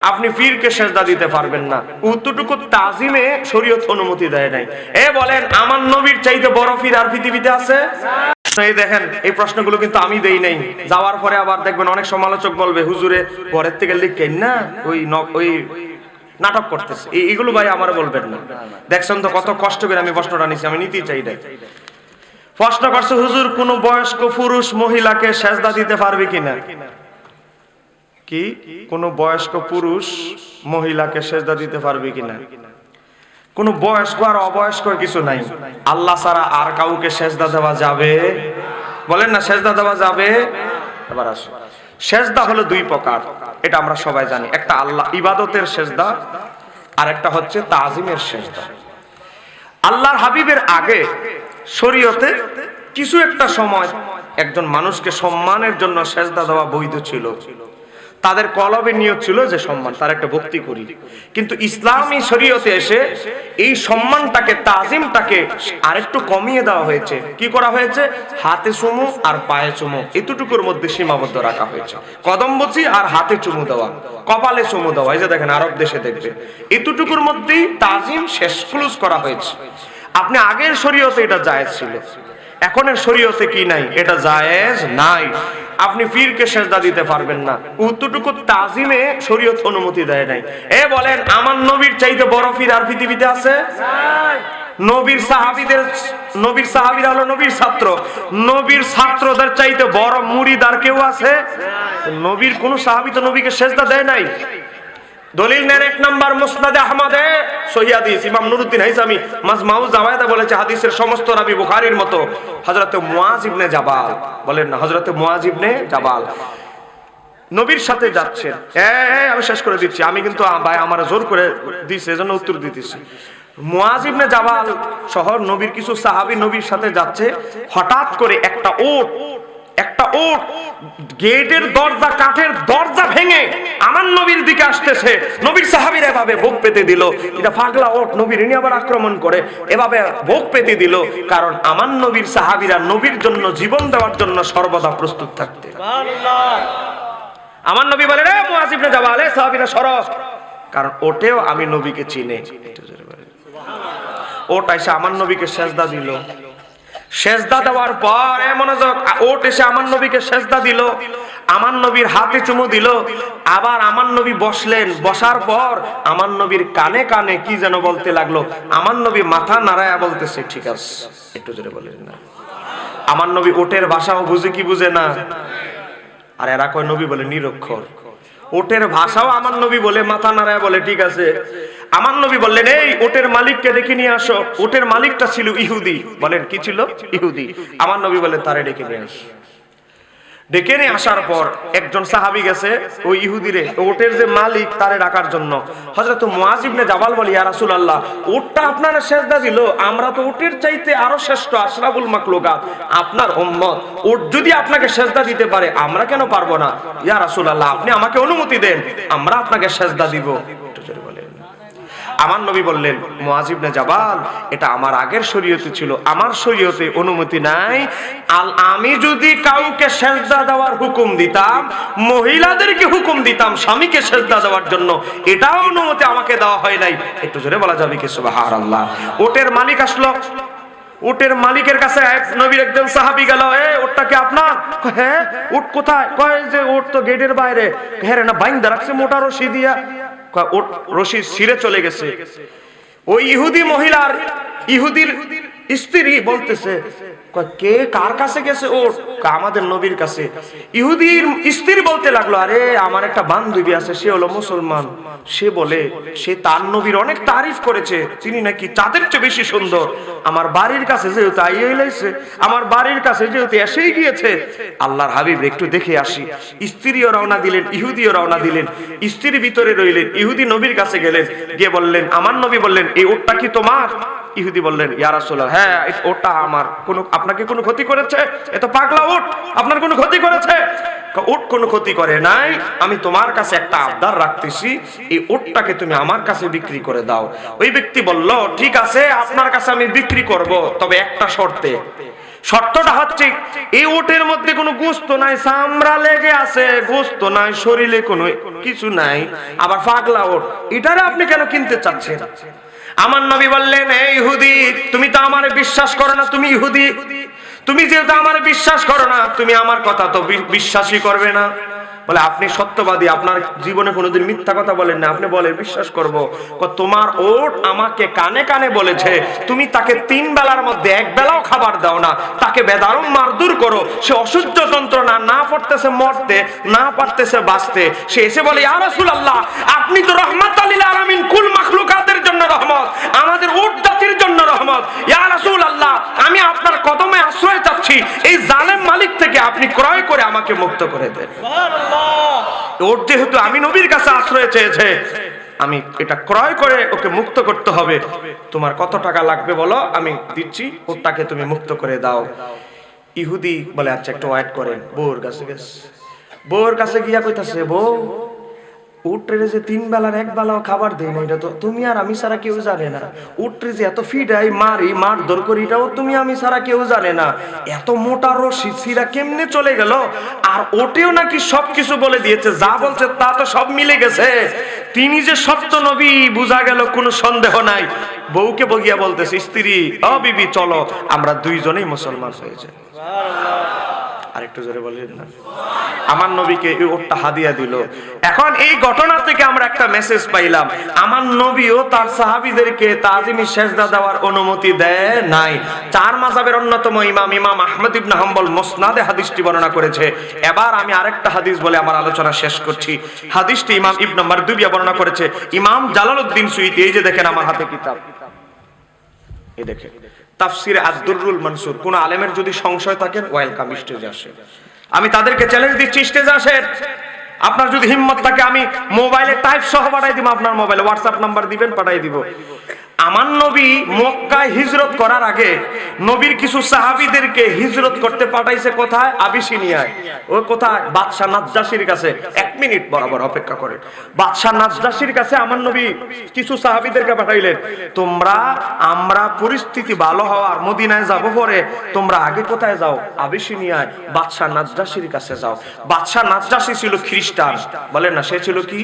আপনি পীরকে সেজদা দিতে পারবেন না। উত্তরটুকু তাজিমে শরীয়ত অনুমতি দেয় নাই। এ বলেন, আমার নবীর চাইতে বড় পীর আর পৃথিবীতে আছে? এই দেখেন, এই প্রশ্নগুলো কিন্তু আমি দেই নাই। যাওয়ার পরে আবার দেখবেন অনেক সমালোচক বলবে, হুজুরে থেকে লিখেন না? ওই ওই নাটক করতেছে। এই- এগুলো ভাই আমার বলবেন না। দেখছেন তো কত কষ্ট করে আমি প্রশ্নটা নিছি, আমি নিতেই চাই না। প্রশ্ন করছে, হুজুর, কোন বয়স্ক পুরুষ মহিলাকে সেজদা দিতে পারবে কিনা? কি কোন বয়স্ক পুরুষ মহিলাকে সেজদা দিতে পারবে কিনা? কোন বয়স্ক আর অবয়স্ক কিছু নাই। আল্লাহ ছাড়া আর কাউকে সেজদা দেওয়া যাবে? বলেন না, সেজদা দেওয়া যাবে? এবার আসো। সেজদা হলো দুই প্রকার, এটা আমরা সবাই জানি। একটা আল্লাহ ইবাদতের সেজদা আর একটা হচ্ছে তাজিমের সেজদা। আল্লাহর হাবিবের আগে শরীয়তে কিছু একটা সময় একজন মানুষকে সম্মানের জন্য সেজদা দেওয়া বৈধ ছিল। তাদের কলবে নিয়ত ছিল যে সম্মান, তার একটা ভক্তি করি। কিন্তু ইসলামী শরীয়তে এসে এই সম্মানটাকে, তাজিমটাকে আরেকটু কমিয়ে দেওয়া হয়েছে। কি করা হয়েছে? হাতে চুমু আর পায়ে চুমু, এতটুকুর মধ্যে সীমাবদ্ধ রাখা হয়েছে। কদম বচি আর হাতে চুমু দেওয়া, কপালে চুমু দেওয়া, এই যে দেখেন আরব দেশে দেখবে এতটুকুর মধ্যেই তাজিম শেষ ক্লোজ করা হয়েছে। আপনি আগের শরীয়তে এটা জায়েজ ছিল। এখনের শরীয়তে কি নাই? এটা জায়েজ নাই। আপনি পীরকে সেজদা দিতে পারবেন না। উত্তরটুকু তাজিমে শরীয়ত অনুমতি দেয় নাই। এ বলেন, আমার নবীর চাইতে বড় পীর আর পৃথিবীতে আছে? নবীর সাহাবিদের, নবীর সাহাবিরা হলো নবীর ছাত্র। নবীর ছাত্রদের চাইতে বড় মুড়িদার কেউ আছে? নবীর কোন সাহাবি তো নবীকে সেজদা দেয় নাই। দলিল নেন এক নম্বর মুসনাদে আহমদে সহি হাদিস। ইমাম নুরুদ্দিন হাইসামি মাজমাউ জাওয়ায়দা বলেছে হাদিসের সমস্ত রাবি বুখারীর মতো। হযরতে মুয়াজ ইবনে জাবাল বলেন না হযরতে মুয়াজ ইবনে জাবাল। নবীর সাথে যাচ্ছেন। এ এ, আমি শেষ করে দিচ্ছি। আমি কিন্তু ভাই আমার জোর করে দিছে এজন্য উত্তর দিতেছি। মুয়াজ ইবনে জাবাল শহর নবীর কিছু সাহাবী নবীর সাথে যাচ্ছে হঠাৎ করে একটা ওট একটা ওট গেটের দরজা, কাঠের দরজা ভেঙে আমার নবীর দিকে আসতেছে। নবীর সাহাবীর এভাবে ভোগ পেতে দিল। এটা পাগলা ওট নবীর, ইনি আবার আক্রমণ করে এভাবে ভোগ পেতে দিল। কারণ আমার নবীর সাহাবীরা নবীর জন্য জীবন দেওয়ার জন্য সর্বদা প্রস্তুত থাকতে আমার নবী বলে রে মুয়াজ ইবনে জাবাল সাহাবীরা সরস কারণ ওটেও আমি নবীকে চিনি। ওট এসে আমার নবীকে সেজদা দিল। সেজদা দেওয়ার পর এ মনোযোগ ওট এসে আমার নবীকে সেজদা দিল, আমার নবীর হাতে চুমু দিল, আবার আমার নবী বসলেন, বসার পর আমার নবীর কানে কানে কি যেন বলতে লাগল, আমার নবী মাথা নাড়ায়া বলতেছে, ঠিক আছে, একটু জোরে বলেন না। আমার নবী ওটের ভাষাও বুঝে কি বুঝে না। আর এরা কয়, নবী বলে নিরক্ষর। ওটের ভাষাও আমার নবী বলে মাথা নাড়ায় বলে, ঠিক আছে। আমার নবী বললেন, এই ওটের মালিককে ডেকে নিয়ে আসো। ওটের মালিকটা ছিল ইহুদি। বলেন, কি ছিল? ইহুদি। আমার নবী বলেন তারে ডেকে নিয়ে আসো। ডেকে নিয়ে আসার পর একজন সাহাবি গেছে, ওই ইহুদিরে, ওটের যে মালিক তারে ডাকার জন্য। হযরত মুয়াজ ইবনে জাবাল বলি, ইয়া রাসূলুল্লাহ, ওটটা আপনারা সেজদা দিল, আমরা তো ওটের চাইতে আরও শ্রেষ্ঠ আশরাফুল মাখলুকাত, আপনার উম্মত, ওট যদি আপনাকে সেজদা দিতে পারে, আমরা কেন পারব না? ইয়া রাসূলুল্লাহ, আপনি আমাকে অনুমতি দেন, আমরা আপনাকে সেজদা দিব। আমার নবী বললেন মুয়াজিবনে জাবাল, এটা আমার আগের শরীয়তে ছিল, আমার শরীয়তে অনুমতি নাই। আল আমি যদি কাউকে সেজদা দেওয়ার হুকুম দিতাম, মহিলাদেরকে হুকুম দিতাম, স্বামীকে সেজদা দেওয়ার জন্য, এটাও অনুমতি আমাকে দেওয়া হয় নাই। একটু জোরে বলা যাবে কি? সুবহানাল্লাহ। ওটের মালিক আসলো। উটের মালিকের কাছে এক নবীর একজন সাহাবি গেল, এ ওটটা কি আপনার? হ্যাঁ উট কোথায়? কয় যে ওট তো গেটের বাইরে। হ্যাঁ না, বাইন্দা রাখছে মোটা রশি দিয়া। কয়, সিরে চলে গেছে। ওই ইহুদি মহিলার ইহুদির স্ত্রী বলতেছে কে কার কাছে গেছে কয়, আমাদের নবীর কাছে। ইহুদির স্ত্রী বলতে লাগল আরে আমার একটা বান্ধবী আছে সে হলো মুসলমান। সে বলে সে তার নবীর অনেক তারিফ করেছে তিনি নাকি চাঁদের চেয়ে বেশি সুন্দর। আমার বাড়ির কাছে যেহেতু আইয়ে লাইছে আমার বাড়ির কাছে যেহেতু এসেই গিয়েছে। আল্লাহর হাবিব একটু দেখে আসি। স্ত্রীও রওনা দিলেন ইহুদিও রওনা দিলেন স্ত্রীর ভিতরে রইলেন ইহুদি নবীর কাছে গেলেন গিয়ে বললেন আমার নবী বললেন এই ওটটা কি তোমার? ইহুদি বললেন, ইয়া রাসূলুল্লাহ হ্যাঁ ওটটা আমার। কোনো আপনাকে কোনো ক্ষতি করেছে? এ তো পাগলা ওট আপনার কোনো ক্ষতি করেছে? ওট কোনো ক্ষতি করে নাই। আমি তোমার কাছে একটা আবদার রাখতেছি, এই ওটটাকে তুমি আমার কাছে বিক্রি করে দাও। ওই ব্যক্তি বলল, ঠিক আছে, আপনার কাছে আমি বিক্রি করব, তবে একটা শর্তে। শর্তটা হচ্ছে, এই ওটের মধ্যে কোনো গোস্ত নাই, চামড়া লেগে আছে, গোস্ত নাই, শরীরে কোনো কিছু নাই, আবার পাগলা ওট এটারে আপনি কেন কিনতে চাচ্ছেন? আমার নবী বললেন এই ইহুদি, তুমি তো আমার বিশ্বাস করো না, তুমি ইহুদি। তুমি যেহেতু আমার বিশ্বাস করো না, তুমি আমার কথা তো বিশ্বাসই করবে না। বলে, আপনি সত্যবাদী, আপনার জীবনে কোনোদিন মিথ্যা কথা বলেন না আপনি বলেন বিশ্বাস করব। তোমার ওট আমাকে কানে কানে বলেছে, তুমি তাকে তিন বেলার মধ্যে এক বেলাও খাবার দাও না। তাকে বেদারম মারদুর করো। সে অসহ্য যন্ত্রণা না পড়তেছে মরতে, না পারতেছে বাঁচতে। সে এসে বলে, ইয়া রাসূলুল্লাহ, আপনি তো রহমাত আলিল আলামিন, কুল মাখলুকাতের জন্য রহমত, আমাদের ওট জাতির জন্য রহমত। ইয়া রাসূলুল্লাহ, আমি আপনার কদমে আশ্রয় চাচ্ছি। এই থেকে আপনি ক্রয় করে আমাকে মুক্ত করে দেন। ওর যেহেতু আমি নবীর কাছে আশ্রয় চেয়েছে আমি এটা ক্রয় করে ওকে মুক্ত করতে হবে। তোমার কত টাকা লাগবে বলো? আমি দিচ্ছি ওটাকে তুমি মুক্ত করে দাও। ইহুদি বলে আচ্ছা একটু ওয়াইট করেন। বউর কাছে গেছে। বউর কাছে গিয়া কইতাছে বউ উটরে যে তিন বেলার এক বেলাও খাবার দেয় না, এটা তো তুমি আর আমি ছাড়া কেউ জানে না। উটরে যে এত ফিডাই মারি মার দর করি, এটাও তুমি আমি ছাড়া কেউ জানে না। এত মোটা রশি সিরা কেমনে চলে গেল? আর ওটেও নাকি সবকিছু বলে দিয়েছে, যা বলছে তা তো সব মিলে গেছে। তিনি যে সত্য নবী, বোঝা গেল কোনো সন্দেহ নাই। বউকে বগিয়া বলতেছে, স্ত্রী ও বিবি, চলো, আমরা দুইজনেই মুসলমান হয়েছে আরেকটু জোরে বলেন না। আমার নবীকে এই ওটটা হাদিয়া দিল। এখন এই ঘটনা থেকে আমরা একটা মেসেজ পাইলাম। আমার নবীও তার সাহাবীদেরকে তাজিমি সেজদা দেওয়ার অনুমতি দেয় নাই। চার মাযহাবের অন্যতম ইমাম ইমাম আহমদ ইবনে হাম্বল মুসনাদে হাদিসটি বর্ণনা করেছে। এবার আমি আরেকটা হাদিস বলে আমার আলোচনা শেষ করছি। হাদিসটি ইমাম ইবনে মারদুবিয়া বর্ণনা করেছে। ইমাম জালালউদ্দিন সুয়ুতি এই যে দেখেন আমার হাতে কিতাব। এই দেখেন। তাফসিরে আব্দুরুল মনসুর। কোন আলেমের যদি সংশয় থাকেন, ওয়েলকাম, স্টেজ আসে আমি তাদেরকে চ্যালেঞ্জ দিচ্ছি, স্টেজ আসেন। আপনার যদি হিম্মত থাকে, আমি মোবাইলে টাইপ সহ পাঠাই দিব, আপনার মোবাইলে হোয়াটসঅ্যাপ নাম্বার দিবেন, পাঠাই দিব। আমার নবী মক্কায় হিজরত করার আগে নবীর কিছু সাহাবীদেরকে হিজরত করতে পাঠাইছে কোথায়? আবিসিনিয়ায়। ও কোথায়? বাদশাহ নাজ্জাসির কাছে। এক মিনিট বরাবর অপেক্ষা করে বাদশাহ নাজ্জাসির কাছে আমার নবী কিছু সাহাবীদেরকে পাঠাইলেন। তোমরা আমরা পরিস্থিতি ভালো হওয়ার মদিনায় যাব পরে তোমরা আগে কোথায় যাও? আবিসিনিয়ায়। বাদশাহ নাজ্জাসির কাছে যাও। বাদশাহ নাজ্জাসি ছিল খ্রিস্টান। বলেন না সে ছিল কি?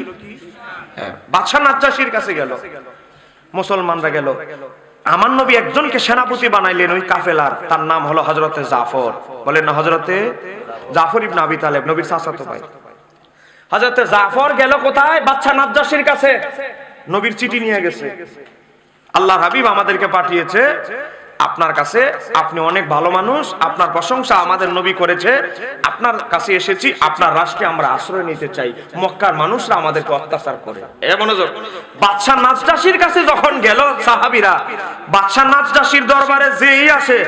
হ্যাঁ, বাদশাহ নাজ্জাসির কাছে গেল। মুসলমানরা গেল। আমার নবী একজনকে সেনাপতি বানাইলেন ওই কাফেলার, তার নাম হলো হজরতে জাফর। বলেন হজরতে জাফর ইবনে আবি তালেব, নবীর সাসাত ভাই। হজরতে জাফর গেল কোথায়? বাচ্চা নাজ্জাসির কাছে। নবীর চিঠি নিয়ে গেছে। আল্লাহ হাবিব আমাদেরকে পাঠিয়েছে আপনার কাছে আপনি অনেক ভালো মানুষ আপনার প্রশংসা আমাদের নবী করেছে। আপনার কাছে এসেছি আপনার রাষ্ট্রে আমরা আশ্রয় নিতে চাই। মক্কার মানুষরা আমাদেরকে অত্যাচার করে। মনোযোগ। বাদশাহ নাজদাসির কাছে যখন গেল সাহাবিরা বাদশাহ নাজদাসির দরবারে যেই আসে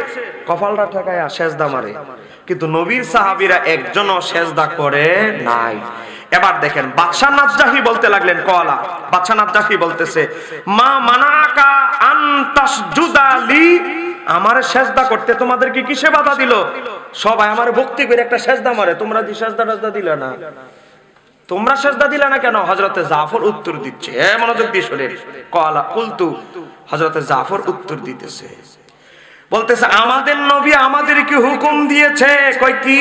কপালটা ঠেকায় সেজদা মারে। কিন্তু নবীর সাহাবিরা একজনও সেজদা করে নাই। এবার দেখেন বাদশাহ নাজদাহি বলতে লাগলেন কলা বাদশাহ নাজদাহি বলতেছে মা মানাকা আমার সেজদা করতে তোমাদের কি কিসে বাধা দিল? সবাই আমার ভক্তি করে একটা সেজদা মারে। তোমরা দি সেজদা টাজদা দিলে না। তোমরা সেজদা দিলে না কেন? হজরতে জাফর উত্তর দিচ্ছে। এ মনোযোগ দিয়ে শোনেন। কলা কুলতু হজরতে জাফর উত্তর দিতেছে। বলতেছে, আমাদের নবী আমাদেরকে হুকুম দিয়েছে। কয় কি?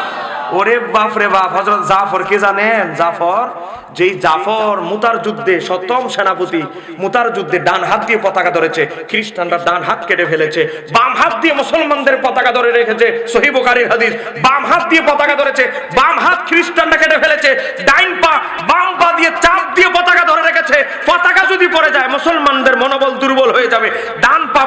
ওরে বাপ রে বাপ হজরত জাফর কে জানেন? জাফর, যেই জাফর মুতার যুদ্ধে সপ্তম সেনাপতি মুতার যুদ্ধে ডান হাত দিয়ে পতাকা ধরেছে, খ্রিস্টানরা ডান হাত কেটে ফেলেছে, বাম হাত দিয়ে মুসলমানদের পতাকা ধরে রেখেছে সহিবকারীর হাদিস, বাম হাত দিয়ে পতাকা ধরেছে, বাম হাত খ্রিস্টানরা কেটে ফেলেছে, ডাইন পা, বাম পা দিয়ে চাপ দিয়ে পতাকা ধরে রেখেছে, পতাকা যদি পড়ে যায়, মুসলমানদের মনোবল দুর্বল হয়ে যাবে। ডান পা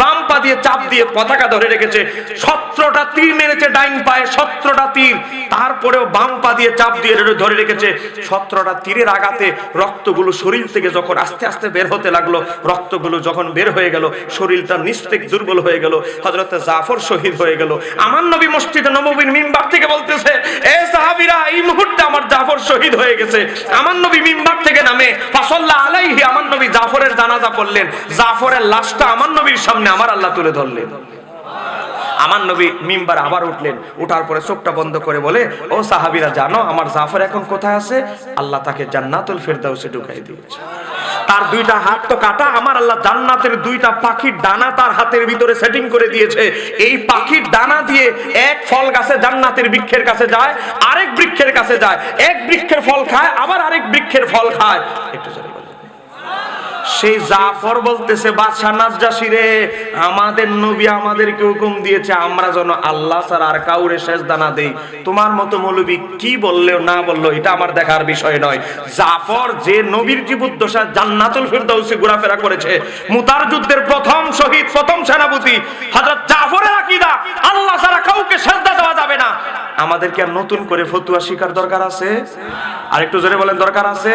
বাম পা দিয়ে চাপ দিয়ে পতাকা ধরে রেখেছে। সতেরোটা তীর মেরেছে ডাইন পায়ে, সতেরোটা তীর। তীর তারপরেও বাম পা দিয়ে চাপ দিয়ে ধরে রেখেছে। সতেরোটা তীরের আঘাতে রক্তগুলো শরীর থেকে যখন আস্তে আস্তে বের হতে লাগল, রক্তগুলো যখন বের হয়ে গেল, শরীরটা নিস্তেক দুর্বল হয়ে গেল হজরত জাফর শহীদ হয়ে গেল। আমার নবী মসজিদে নববীর মিম্বার থেকে বলতেছে, এ সাহাবীরা, এই মুহূর্তে আমার জাফর শহীদ হয়ে গেছে। আমার নবী মিম্বার থেকে নামে ফাসাল্লাহ আলাইহি আমার নবী জাফরের জানাজা পড়লেন। জাফরের লাশটা আমার নবীর সামনে আমার আল্লাহ তুলে ধরলেন। আমার নবী মিম্বার আবার উঠলেন। উঠার পরে চোখটা বন্ধ করে বলে, ও সাহাবীরা, জানো, আমার জাফর এখন কোথায় আছে? আল্লাহ তাকে জান্নাতুল ফেরদাউসে ঢুকাই দিয়েছে। তার দুইটা হাত তো কাটা, আমার আল্লাহ জান্নাতের দুইটা পাখির ডানা তার হাতের ভিতরে সেটিং করে দিয়েছে। এই পাখির ডানা দিয়ে এক ফল গাছে জান্নাতের বৃক্ষের কাছে যায়, আরেক বৃক্ষের কাছে যায়। এক বৃক্ষের ফল খায়, আবার আরেক বৃক্ষের ফল খায়। সেই জাফর বলতেছে, বাদশাহ নাজ্জাসী রে, আমাদের নবী আমাদেরকে হুকুম দিয়েছে, আমরা যেন আল্লাহ ছাড়া আর কাউরে সেজদা না দেই। তোমার মতো মৌলবী কি বললেও না বলল এটা আমার দেখার বিষয় নয়। জাফর যে নবীর জীবদ্দশা জান্নাতুল ফিরদাউসে ঘোরাফেরা করেছে, মুতার যুদ্ধের প্রথম শহীদ, প্রথম সেনাপতি, হযরত জাফরের আকীদা, আল্লাহ ছাড়া কাউকে সেজদা দেওয়া যাবে না। আমাদেরকে আর নতুন করে ফতুয়া শিকার দরকার আছে? আর একটু জোরে বলেন, দরকার আছে?